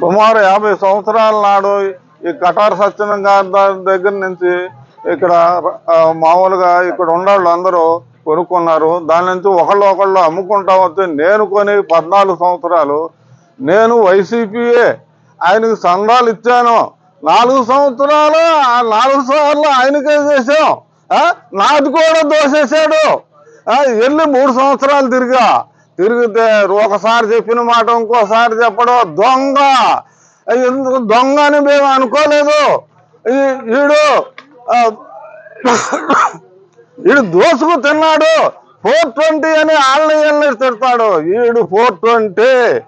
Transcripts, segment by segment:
సుమారు యాభై సంవత్సరాల నాడు ఈ కటార సత్యనం గారి దగ్గర నుంచి ఇక్కడ మామూలుగా ఇక్కడ ఉన్నవాళ్ళు అందరూ కొనుక్కున్నారు. దాని నుంచి ఒకళ్ళు ఒకళ్ళు అమ్ముకుంటా వస్తే నేను కొని పద్నాలుగు సంవత్సరాలు నేను వైసీపీయే. ఆయనకి సందాలు ఇచ్చాను. నాలుగు సంవత్సరాలు ఆ నాలుగు సార్లు ఆయనకే చేసాం నాది కూడా దోసేసాడు ఆ, వెళ్ళి మూడు సంవత్సరాలు తిరిగా. తిరిగితే ఒకసారి చెప్పిన మాట ఇంకోసారి చెప్పడం దొంగ. ఎందుకు దొంగ అని మేము అనుకోలేదు. ఈ- వీడు ఈడు దోసుకు తిన్నాడు. ఫోర్ ట్వంటీ అని వాళ్ళని వీళ్ళని తిడతాడు. వీడు four twenty.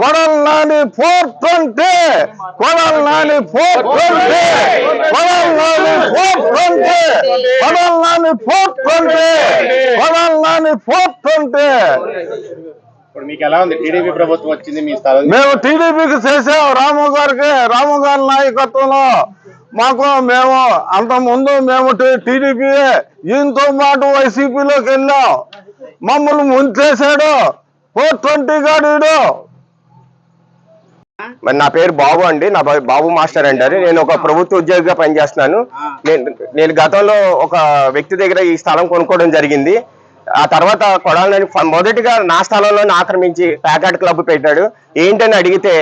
Kodali Nani four twenty Kodali Nani four twenty Kodali Nani four twenty Kodali Nani four twenty Kodali Nani four twenty. ఇప్పుడు మీకు ఎలా ఉంది? టీడీపీ ప్రభుత్వం వచ్చింది మీ స్థలం మేము టీడీపీకి చేసాం రాము గారికి రాము గారి నాయకత్వంలో. మాకు మేము అంత ముందు మేము టీడీపీ ఈయనతో పాటు వైసీపీలోకి వెళ్ళాం. మమ్మల్ని ముంచేశాడు. ఫోర్ ట్వంటీ గాడు మరి నా పేరు బాబు అండి. నా బాబు మాస్టర్ అంటారు నేను ఒక ప్రభుత్వ ఉద్యోగిగా పనిచేస్తున్నాను. నేను నేను గతంలో ఒక వ్యక్తి దగ్గర ఈ స్థలం కొనుక్కోవడం జరిగింది. ఆ తర్వాత కొడాలని మొదటిగా నా స్థలంలోనే ఆక్రమించి ప్యాకెట్ క్లబ్ పెట్టాడు. ఏంటని అడిగితే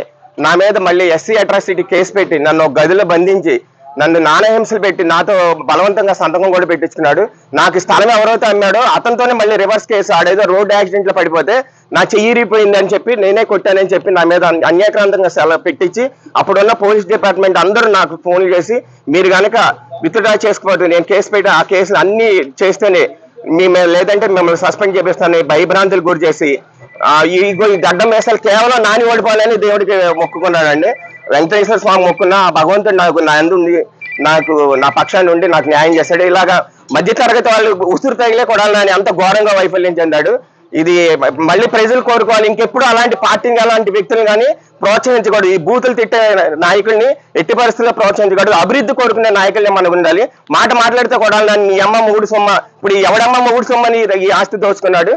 నా మీద మళ్ళీ ఎస్సీ అట్రాసిటీ కేసు పెట్టి నన్ను గదిలో బంధించి నన్ను నాణహింసలు పెట్టి నాతో బలవంతంగా సంతకం కూడా పెట్టించుకున్నాడు. నాకు స్థలం ఎవరైతే అన్నాడో అతనితోనే మళ్ళీ రివర్స్ కేసు ఆడేదో రోడ్ యాక్సిడెంట్లో పడిపోతే నా చెయ్యిరిపోయింది అని చెప్పి నేనే కొట్టానని చెప్పి నా మీద అన్యాక్రాంతంగా సెలవు పెట్టించి అప్పుడున్న పోలీస్ డిపార్ట్మెంట్ అందరూ నాకు ఫోన్ చేసి మీరు కనుక విత్డ్రా చేసుకోవద్దు నేను కేసు పెట్టి ఆ కేసులు అన్ని చేస్తేనే మీ లేదంటే మిమ్మల్ని సస్పెండ్ చేపిస్తాను భయభ్రాంతులు గురి చేసి ఈ ఈ గడ్డం వేసాలు కేవలం నాని ఓడిపోవాలని దేవుడికి మొక్కుకున్నాడండి. వెంకటేశ్వర స్వామి మొక్కున్న భగవంతుడు నాకు నా అందు నాకు నా పక్షాన్ని ఉండి నాకు న్యాయం చేశాడు ఇలాగా మధ్య తరగతి వాళ్ళు ఉసురు తగిలే కొడాలని అంత ఘోరంగా వైఫల్యం చెందాడు. ఇది మళ్ళీ ప్రజలు కోరుకోవాలి. ఇంకెప్పుడు అలాంటి పార్టీని అలాంటి వ్యక్తులు కానీ ప్రోత్సహించకూడదు. ఈ బూతులు తిట్టే నాయకుల్ని ఎట్టి పరిస్థితుల్లో ప్రోత్సహించకూడదు. అభివృద్ధి కోరుకునే నాయకుల్ని మనకు ఉండాలి. మాట మాట్లాడితే కొడాలి నీ అమ్మ మూడు సొమ్మ. ఇప్పుడు ఎవడమ్మ మూడు సొమ్మని ఈ ఆస్తి దోచుకున్నాడు.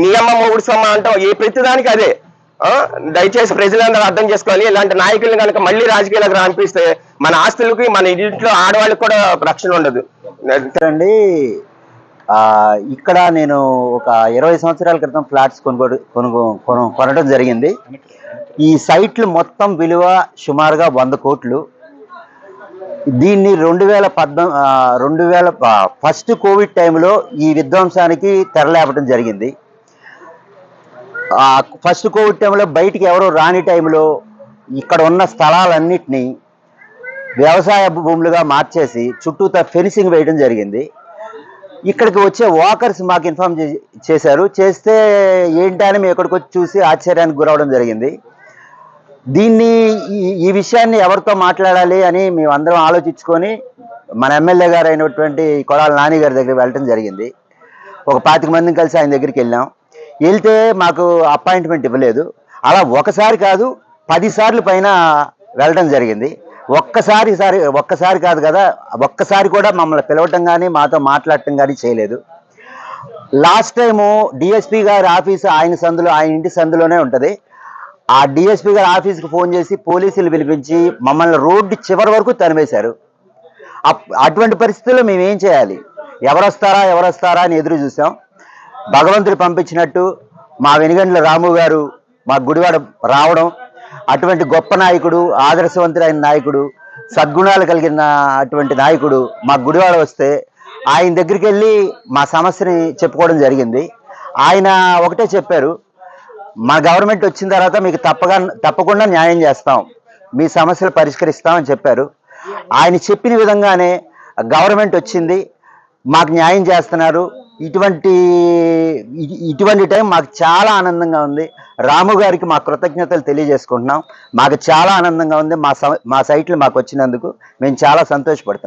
నీ అమ్మ మూడు సొమ్మ అంటే. ఏ ప్రతిదానికి అదే. దయచేసి ప్రజలందరూ అర్థం చేసుకోవాలి ఇలాంటి నాయకులు కనుక మళ్ళీ రాజకీయాలకు రానిపిస్తే మన ఆస్తులకి మన ఇంట్లో ఆడవాళ్ళకి కూడా రక్షణ ఉండదు. అండి ఇక్కడ నేను ఒక ఇరవై సంవత్సరాల క్రితం ఫ్లాట్స్ కొనుగోలు కొనుగో కొనడం జరిగింది. ఈ సైట్లు మొత్తం విలువ సుమారుగా వంద కోట్లు. దీన్ని రెండు వేల పద్నా రెండు వేల ఫస్ట్ కోవిడ్ టైంలో ఈ విధ్వంసానికి తెరలేపడం జరిగింది. ఫస్ట్ కోవిడ్ టైంలో బయటికి ఎవరు రాని టైంలో ఇక్కడ ఉన్న స్థలాలన్నింటినీ వ్యవసాయ భూములుగా మార్చేసి చుట్టూతా ఫెన్సింగ్ వేయడం జరిగింది. ఇక్కడికి వచ్చే వాకర్స్ మాకు ఇన్ఫార్మ్ చే- చేశారు. చేస్తే ఏంటి అని మేము ఇక్కడికి వచ్చి చూసి ఆశ్చర్యానికి గురవడం జరిగింది. దీన్ని ఈ- ఈ విషయాన్ని ఎవరితో మాట్లాడాలి అని మేము అందరం ఆలోచించుకొని మన ఎమ్మెల్యే గారు అయినటువంటి కొడాల నాని గారి దగ్గర వెళ్ళటం జరిగింది. ఒక పాతిక మందిని కలిసి ఆయన దగ్గరికి వెళ్ళాం. వెళ్తే మాకు అపాయింట్మెంట్ ఇవ్వలేదు. అలా ఒకసారి కాదు పదిసార్లు పైన వెళ్ళడం జరిగింది. ఒక్కసారి సారి ఒక్కసారి కాదు కదా ఒక్కసారి కూడా మమ్మల్ని పిలవటం కానీ మాతో మాట్లాడటం కానీ చేయలేదు. లాస్ట్ టైము డిఎస్పి గారి ఆఫీస్ ఆయన సందులో ఆయన ఇంటి సందులోనే ఉంటుంది. ఆ డిఎస్పి గారి ఆఫీస్కి ఫోన్ చేసి పోలీసులు పిలిపించి మమ్మల్ని రోడ్డు చివరి వరకు తనివేశారు అప్- అటువంటి పరిస్థితుల్లో మేము ఏం చేయాలి? ఎవరు వస్తారా ఎవరు వస్తారా అని ఎదురు చూసాం. భగవంతుడు పంపించినట్టు మా వెనుగండ్ల రాము గారు మా గుడివాడ రావడం అటువంటి గొప్ప నాయకుడు ఆదర్శవంతుడైన నాయకుడు సద్గుణాలు కలిగిన అటువంటి నాయకుడు మా గుడివాడ వస్తే ఆయన దగ్గరికి వెళ్ళి మా సమస్యని చెప్పుకోవడం జరిగింది. ఆయన ఒకటే చెప్పారు మా గవర్నమెంట్ వచ్చిన తర్వాత మీకు తప్పగా తప్పకుండా న్యాయం చేస్తాం మీ సమస్యలు పరిష్కరిస్తామని చెప్పారు. ఆయన చెప్పిన విధంగానే గవర్నమెంట్ వచ్చింది మాకు న్యాయం చేస్తున్నారు ఇటువంటి ఇటువంటి టైం మాకు చాలా ఆనందంగా ఉంది. రాము గారికి మా కృతజ్ఞతలు తెలియజేసుకుంటున్నాం. మాకు చాలా ఆనందంగా ఉంది. మా మా సైట్లు మాకు వచ్చినందుకు మేము చాలా సంతోషపడుతున్నాం.